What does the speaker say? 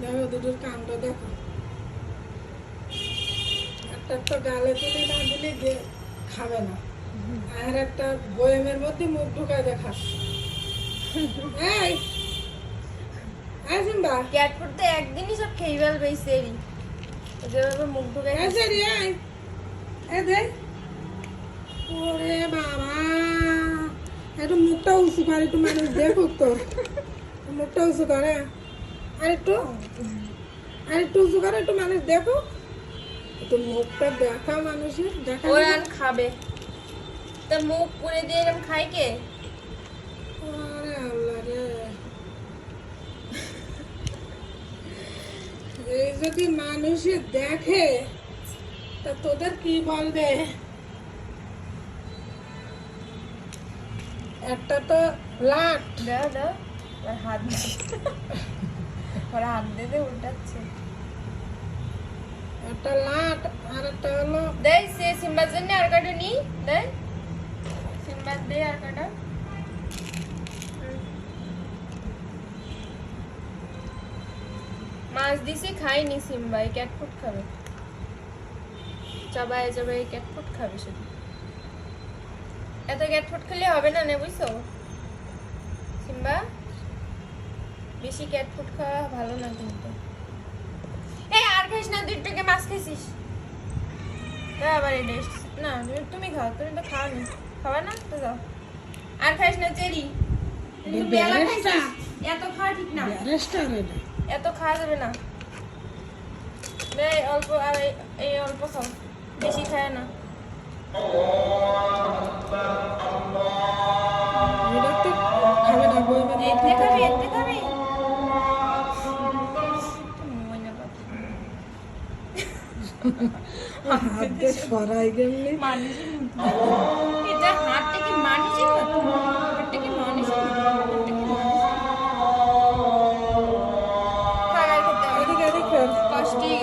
দেখো দুটোর কামটা দেখো। একটা তো গালে তুলি না দিলে খাবে না। আর একটা বয়েমের মধ্যে মুখ ঢুকায় দেখা ক্যাট ফুড তো একদিনই সব খেয়ে ফেলবে এই সেরি। যেভাবে মুখ সেরি এই। দে। ওরে বাবা। একটু মুখটা উঁচু করে একটু মানুষ দেখুক তো মুখটা উঁচু করে। আর একটু আর একটু উঁচু করে একটু মানুষ দেখুক একটু মুখটা দেখা মানুষের দেখা ওরা খাবে। তা মুখ পুড়ে দিয়ে এরকম খায় কে? এই যদি মানুষে দেখে তা তোদের কি বলবে? একটা তো লাট। দাও দাও। হাত ওরা হাত দিয়ে উল্টাচ্ছে। একটা লাট আর একটা হলো দেয় সে সিম্বার জন্য আর কাটা নি? দেয় সিম্বার দে আর কাটা মাছ দিছি খাইনি সিম্বাই ক্যাট ফুড খাবে। চাবায় চাবায় ক্যাট ফুড খাবে শুধু এত ক্যাট ফুড খেলে হবে না নে বুঝছ সিম্বা বেশি ক্যাট ফুড খাওয়া ভালো না কিন্তু। এই আর খাইস না দুই টাকা মাছ খাইছিস। তা আবার এটা না তুমি- খাও তুমি তো খাও নি খাবা না তো যাও। আর খাইস না চেরি। এত খাওয়া ঠিক না। এত খাওয়া যাবে না। এই অল্প আর এই- অল্প খাও। বেশি খায় না। হাতে সরাই গেলে। এটা হাতটা কি মানুষই হাতটা কি মানুষই কষ্টই